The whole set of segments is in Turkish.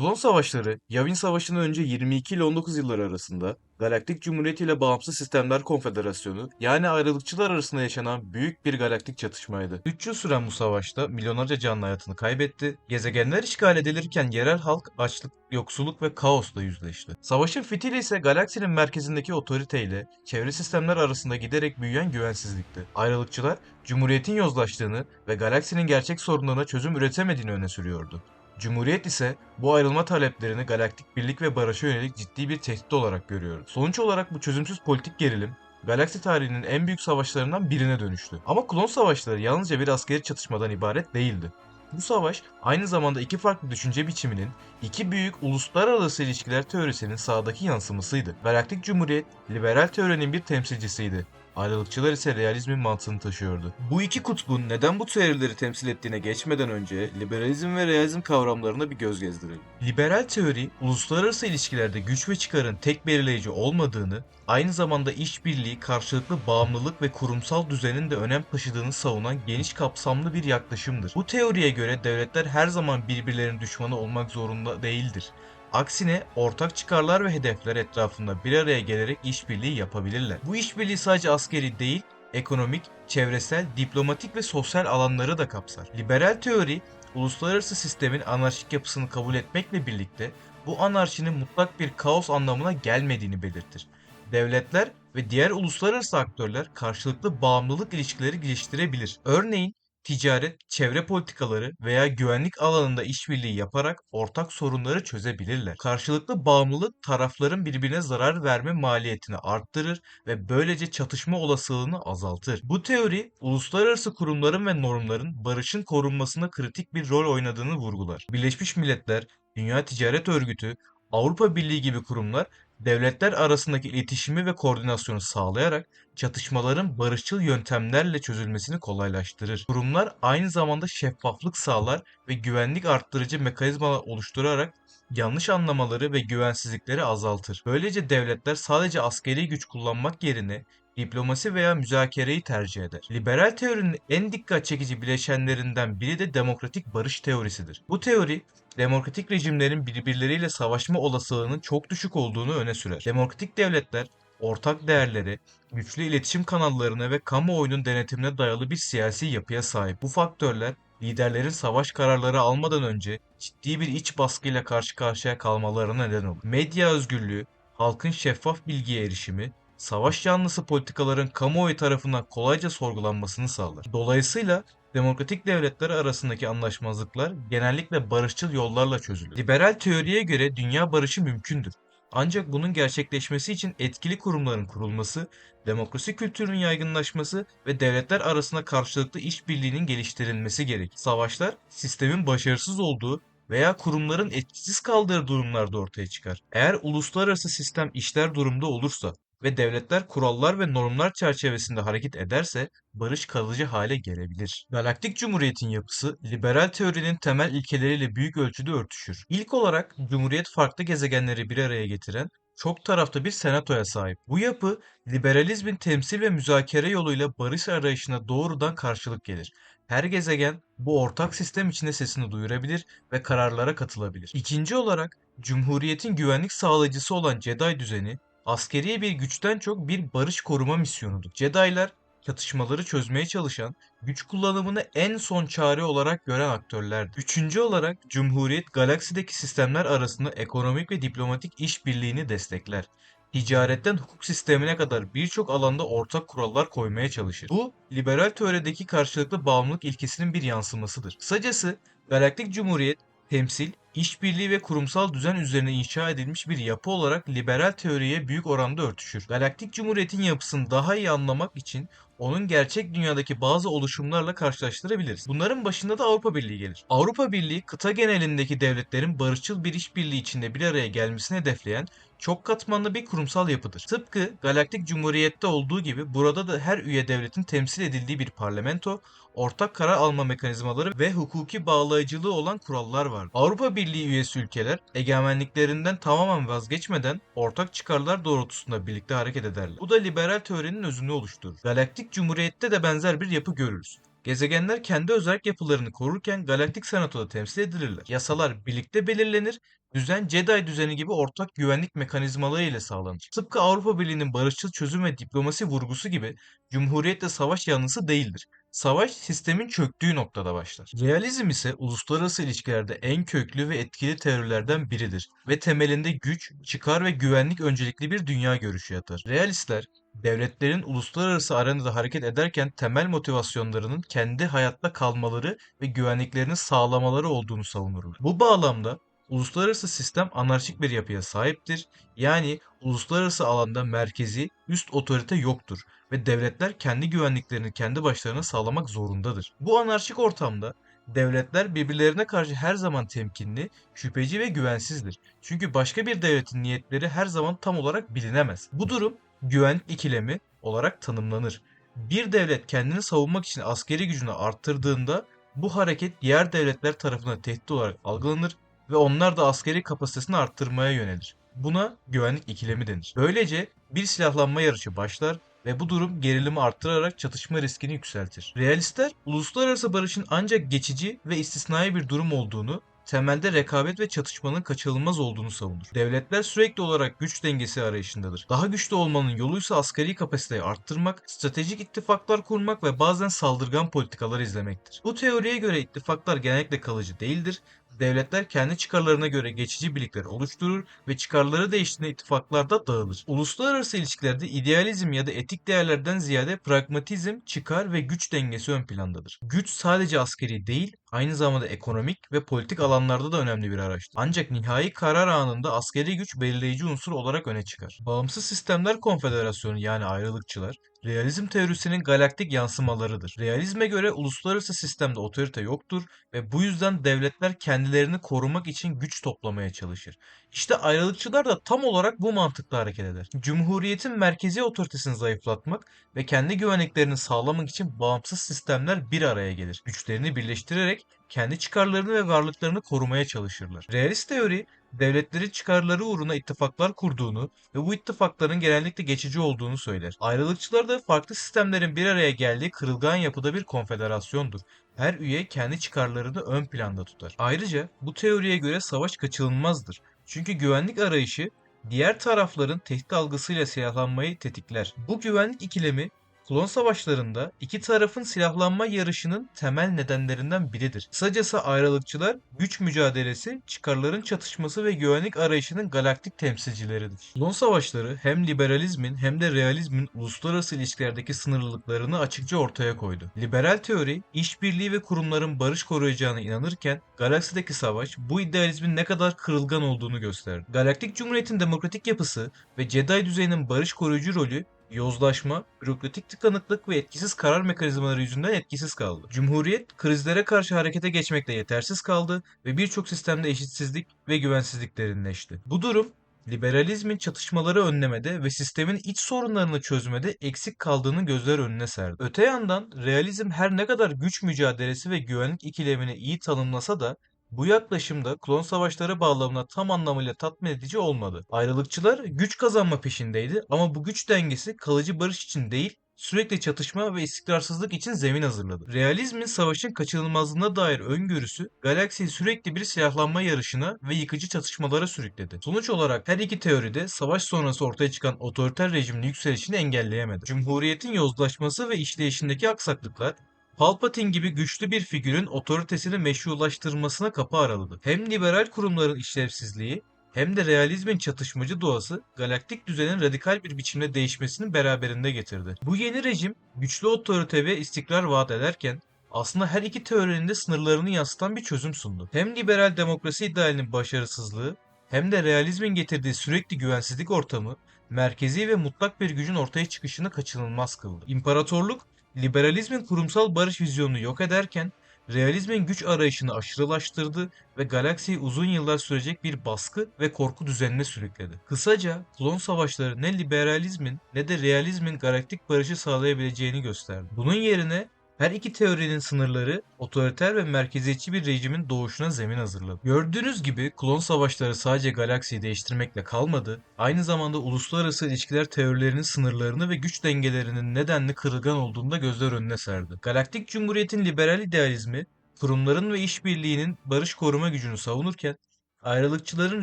Klon Savaşları, Yavin Savaşı'ndan önce 22 ile 19 yılları arasında Galaktik Cumhuriyeti ile Bağımsız Sistemler Konfederasyonu yani ayrılıkçılar arasında yaşanan büyük bir galaktik çatışmaydı. 3 yıl süren bu savaşta milyonlarca canlı hayatını kaybetti, gezegenler işgal edilirken yerel halk açlık, yoksulluk ve kaosla yüzleşti. Savaşın fitili ise galaksinin merkezindeki otoriteyle çevre sistemler arasında giderek büyüyen güvensizlikti. Ayrılıkçılar, Cumhuriyet'in yozlaştığını ve galaksinin gerçek sorunlarına çözüm üretemediğini öne sürüyordu. Cumhuriyet ise bu ayrılma taleplerini galaktik birlik ve barışa yönelik ciddi bir tehdit olarak görüyor. Sonuç olarak bu çözümsüz politik gerilim galaksi tarihinin en büyük savaşlarından birine dönüştü. Ama klon savaşları yalnızca bir askeri çatışmadan ibaret değildi. Bu savaş aynı zamanda iki farklı düşünce biçiminin, iki büyük uluslararası ilişkiler teorisinin sahadaki yansımasıydı. Galaktik Cumhuriyet, liberal teorinin bir temsilcisiydi. Ayrılıkçılar ise realizmin mantığını taşıyordu. Bu iki kutbun neden bu teorileri temsil ettiğine geçmeden önce liberalizm ve realizm kavramlarına bir göz gezdirelim. Liberal teori, uluslararası ilişkilerde güç ve çıkarın tek belirleyici olmadığını, aynı zamanda işbirliği, karşılıklı bağımlılık ve kurumsal düzenin de önem taşıdığını savunan geniş kapsamlı bir yaklaşımdır. Bu teoriye göre devletler her zaman birbirlerinin düşmanı olmak zorunda değildir. Aksine ortak çıkarlar ve hedefler etrafında bir araya gelerek işbirliği yapabilirler. Bu işbirliği sadece askeri değil, ekonomik, çevresel, diplomatik ve sosyal alanları da kapsar. Liberal teori, uluslararası sistemin anarşik yapısını kabul etmekle birlikte bu anarşinin mutlak bir kaos anlamına gelmediğini belirtir. Devletler ve diğer uluslararası aktörler karşılıklı bağımlılık ilişkileri geliştirebilir. Örneğin ticaret, çevre politikaları veya güvenlik alanında işbirliği yaparak ortak sorunları çözebilirler. Karşılıklı bağımlılık tarafların birbirine zarar verme maliyetini arttırır ve böylece çatışma olasılığını azaltır. Bu teori uluslararası kurumların ve normların barışın korunmasında kritik bir rol oynadığını vurgular. Birleşmiş Milletler, Dünya Ticaret Örgütü, Avrupa Birliği gibi kurumlar devletler arasındaki iletişimi ve koordinasyonu sağlayarak çatışmaların barışçıl yöntemlerle çözülmesini kolaylaştırır. Kurumlar aynı zamanda şeffaflık sağlar ve güvenlik arttırıcı mekanizmalar oluşturarak yanlış anlamaları ve güvensizlikleri azaltır. Böylece devletler sadece askeri güç kullanmak yerine diplomasi veya müzakereyi tercih eder. Liberal teorinin en dikkat çekici bileşenlerinden biri de demokratik barış teorisidir. Bu teori demokratik rejimlerin birbirleriyle savaşma olasılığının çok düşük olduğunu öne sürer. Demokratik devletler ortak değerleri, güçlü iletişim kanallarına ve kamuoyunun denetimine dayalı bir siyasi yapıya sahip. Bu faktörler liderlerin savaş kararları almadan önce ciddi bir iç baskıyla karşı karşıya kalmalarına neden olur. Medya özgürlüğü, halkın şeffaf bilgiye erişimi, savaş yanlısı politikaların kamuoyu tarafından kolayca sorgulanmasını sağlar. Dolayısıyla demokratik devletler arasındaki anlaşmazlıklar genellikle barışçıl yollarla çözülür. Liberal teoriye göre dünya barışı mümkündür. Ancak bunun gerçekleşmesi için etkili kurumların kurulması, demokrasi kültürünün yaygınlaşması ve devletler arasında karşılıklı işbirliğinin geliştirilmesi gerek. Savaşlar sistemin başarısız olduğu veya kurumların etkisiz kaldığı durumlarda ortaya çıkar. Eğer uluslararası sistem işler durumda olursa ve devletler kurallar ve normlar çerçevesinde hareket ederse barış kalıcı hale gelebilir. Galaktik Cumhuriyet'in yapısı liberal teorinin temel ilkeleriyle büyük ölçüde örtüşür. İlk olarak Cumhuriyet farklı gezegenleri bir araya getiren çok taraflı bir senatoya sahip. Bu yapı liberalizmin temsil ve müzakere yoluyla barış arayışına doğrudan karşılık gelir. Her gezegen bu ortak sistem içinde sesini duyurabilir ve kararlara katılabilir. İkinci olarak Cumhuriyet'in güvenlik sağlayıcısı olan Jedi düzeni askeri bir güçten çok bir barış koruma misyonudur. Jedi'lar çatışmaları çözmeye çalışan, güç kullanımını en son çare olarak gören aktörlerdir. Üçüncü olarak Cumhuriyet galaksideki sistemler arasında ekonomik ve diplomatik işbirliğini destekler. Ticaretten hukuk sistemine kadar birçok alanda ortak kurallar koymaya çalışır. Bu, liberal teorideki karşılıklı bağımlılık ilkesinin bir yansımasıdır. Kısacası Galaktik Cumhuriyet temsil, işbirliği ve kurumsal düzen üzerine inşa edilmiş bir yapı olarak liberal teoriye büyük oranda örtüşür. Galaktik Cumhuriyet'in yapısını daha iyi anlamak için onun gerçek dünyadaki bazı oluşumlarla karşılaştırabiliriz. Bunların başında da Avrupa Birliği gelir. Avrupa Birliği kıta genelindeki devletlerin barışçıl bir işbirliği içinde bir araya gelmesini hedefleyen çok katmanlı bir kurumsal yapıdır. Tıpkı Galaktik Cumhuriyet'te olduğu gibi burada da her üye devletin temsil edildiği bir parlamento, ortak karar alma mekanizmaları ve hukuki bağlayıcılığı olan kurallar var. Avrupa Birliği üyesi ülkeler egemenliklerinden tamamen vazgeçmeden ortak çıkarlar doğrultusunda birlikte hareket ederler. Bu da liberal teorinin özünü oluşturur. Galaktik Cumhuriyet'te de benzer bir yapı görürüz. Gezegenler kendi özellik yapılarını korurken galaktik senatoda temsil edilirler. Yasalar birlikte belirlenir Düzen Jedi düzeni gibi ortak güvenlik mekanizmaları ile sağlanır. Tıpkı Avrupa Birliği'nin barışçıl çözüm ve diplomasi vurgusu gibi Cumhuriyet de savaş yanlısı değildir. Savaş sistemin çöktüğü noktada başlar. Realizm ise uluslararası ilişkilerde en köklü ve etkili teorilerden biridir ve temelinde güç, çıkar ve güvenlik öncelikli bir dünya görüşü yatar. Realistler devletlerin uluslararası arenada hareket ederken temel motivasyonlarının kendi hayatta kalmaları ve güvenliklerini sağlamaları olduğunu savunurlar. Bu bağlamda uluslararası sistem anarşik bir yapıya sahiptir. Yani uluslararası alanda merkezi üst otorite yoktur ve devletler kendi güvenliklerini kendi başlarına sağlamak zorundadır. Bu anarşik ortamda devletler birbirlerine karşı her zaman temkinli, şüpheci ve güvensizdir. Çünkü başka bir devletin niyetleri her zaman tam olarak bilinemez. Bu durum güvenlik ikilemi olarak tanımlanır. Bir devlet kendini savunmak için askeri gücünü arttırdığında bu hareket diğer devletler tarafından tehdit olarak algılanır ve onlar da askeri kapasitesini arttırmaya yönelir. Buna güvenlik ikilemi denir. Böylece bir silahlanma yarışı başlar ve bu durum gerilimi arttırarak çatışma riskini yükseltir. Realistler uluslararası barışın ancak geçici ve istisnai bir durum olduğunu, temelde rekabet ve çatışmanın kaçınılmaz olduğunu savunur. Devletler sürekli olarak güç dengesi arayışındadır. Daha güçlü olmanın yoluysa askeri kapasiteyi arttırmak, stratejik ittifaklar kurmak ve bazen saldırgan politikalar izlemektir. Bu teoriye göre ittifaklar genellikle kalıcı değildir devletler kendi çıkarlarına göre geçici birlikler oluşturur ve çıkarları değiştiğinde ittifaklarda dağılır. Uluslararası ilişkilerde idealizm ya da etik değerlerden ziyade pragmatizm, çıkar ve güç dengesi ön plandadır. Güç sadece askeri değil, aynı zamanda ekonomik ve politik alanlarda da önemli bir araçtır. Ancak nihai karar anında askeri güç belirleyici unsur olarak öne çıkar. Bağımsız Sistemler Konfederasyonu yani ayrılıkçılar, realizm teorisinin galaktik yansımalarıdır. Realizme göre uluslararası sistemde otorite yoktur ve bu yüzden devletler kendilerini korumak için güç toplamaya çalışır. İşte ayrılıkçılar da tam olarak bu mantıkla hareket eder. Cumhuriyetin merkezi otoritesini zayıflatmak ve kendi güvenliklerini sağlamak için bağımsız sistemler bir araya gelir. Güçlerini birleştirerek kendi çıkarlarını ve varlıklarını korumaya çalışırlar. Realist teori devletlerin çıkarları uğruna ittifaklar kurduğunu ve bu ittifakların genellikle geçici olduğunu söyler. Ayrılıkçılar da farklı sistemlerin bir araya geldiği kırılgan yapıda bir konfederasyondur. Her üye kendi çıkarlarını ön planda tutar. Ayrıca bu teoriye göre savaş kaçınılmazdır. Çünkü güvenlik arayışı diğer tarafların tehdit algısıyla silahlanmayı tetikler. Bu güvenlik ikilemi Klon savaşlarında iki tarafın silahlanma yarışının temel nedenlerinden biridir. Kısacası ayrılıkçılar güç mücadelesi, çıkarların çatışması ve güvenlik arayışının galaktik temsilcileridir. Klon savaşları hem liberalizmin hem de realizmin uluslararası ilişkilerdeki sınırlılıklarını açıkça ortaya koydu. Liberal teori, işbirliği ve kurumların barış koruyacağına inanırken galaksideki savaş bu idealizmin ne kadar kırılgan olduğunu gösterdi. Galaktik Cumhuriyet'in demokratik yapısı ve Jedi düzeyinin barış koruyucu rolü yozlaşma, bürokratik tıkanıklık ve etkisiz karar mekanizmaları yüzünden etkisiz kaldı. Cumhuriyet krizlere karşı harekete geçmekte yetersiz kaldı ve birçok sistemde eşitsizlik ve güvensizlik derinleşti. Bu durum liberalizmin çatışmaları önlemede ve sistemin iç sorunlarını çözmede eksik kaldığını gözler önüne serdi. Öte yandan realizm her ne kadar güç mücadelesi ve güvenlik ikilemini iyi tanımlasa da bu yaklaşımda klon savaşları bağlamına tam anlamıyla tatmin edici olmadı. Ayrılıkçılar güç kazanma peşindeydi ama bu güç dengesi kalıcı barış için değil, sürekli çatışma ve istikrarsızlık için zemin hazırladı. Realizmin savaşın kaçınılmazlığına dair öngörüsü galaksiyi sürekli bir silahlanma yarışına ve yıkıcı çatışmalara sürükledi. Sonuç olarak her iki teoride savaş sonrası ortaya çıkan otoriter rejimin yükselişini engelleyemedi. Cumhuriyetin yozlaşması ve işleyişindeki aksaklıklar Palpatine gibi güçlü bir figürün otoritesini meşrulaştırmasına kapı araladı. Hem liberal kurumların işlevsizliği hem de realizmin çatışmacı doğası galaktik düzenin radikal bir biçimde değişmesini beraberinde getirdi. Bu yeni rejim güçlü otorite ve istikrar vaat ederken aslında her iki teorinin de sınırlarını yansıtan bir çözüm sundu. Hem liberal demokrasi idealinin başarısızlığı hem de realizmin getirdiği sürekli güvensizlik ortamı merkezi ve mutlak bir gücün ortaya çıkışını kaçınılmaz kıldı. İmparatorluk liberalizmin kurumsal barış vizyonunu yok ederken realizmin güç arayışını aşırılaştırdı ve galaksiyi uzun yıllar sürecek bir baskı ve korku düzenine sürükledi. Kısaca klon savaşları ne liberalizmin ne de realizmin galaktik barışı sağlayabileceğini gösterdi. Bunun yerine her iki teorinin sınırları otoriter ve merkeziyetçi bir rejimin doğuşuna zemin hazırladı. Gördüğünüz gibi klon savaşları sadece galaksiyi değiştirmekle kalmadı, aynı zamanda uluslararası ilişkiler teorilerinin sınırlarını ve güç dengelerinin nedenli kırılgan olduğunu da gözler önüne serdi. Galaktik Cumhuriyet'in liberal idealizmi, kurumların ve işbirliğinin barış koruma gücünü savunurken, Ayrılıkçıların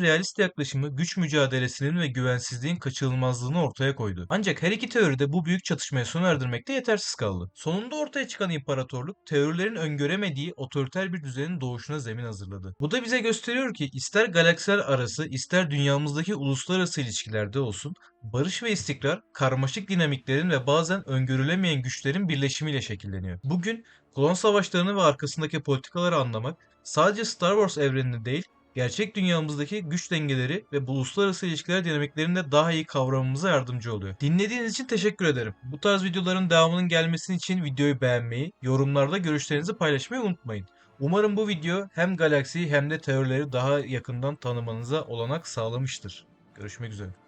realist yaklaşımı güç mücadelesinin ve güvensizliğin kaçınılmazlığını ortaya koydu. Ancak her iki teori de bu büyük çatışmaya sona erdirmekte yetersiz kaldı. Sonunda ortaya çıkan imparatorluk teorilerin öngöremediği otoriter bir düzenin doğuşuna zemin hazırladı. Bu da bize gösteriyor ki ister galaksiler arası ister dünyamızdaki uluslararası ilişkilerde olsun barış ve istikrar karmaşık dinamiklerin ve bazen öngörülemeyen güçlerin birleşimiyle şekilleniyor. Bugün klon savaşlarını ve arkasındaki politikaları anlamak sadece Star Wars evrenini değil gerçek dünyamızdaki güç dengeleri ve bu uluslararası ilişkiler dinamiklerini de daha iyi kavramamıza yardımcı oluyor. Dinlediğiniz için teşekkür ederim. Bu tarz videoların devamının gelmesi için videoyu beğenmeyi, yorumlarda görüşlerinizi paylaşmayı unutmayın. Umarım bu video hem galaksiyi hem de teorileri daha yakından tanımanıza olanak sağlamıştır. Görüşmek üzere.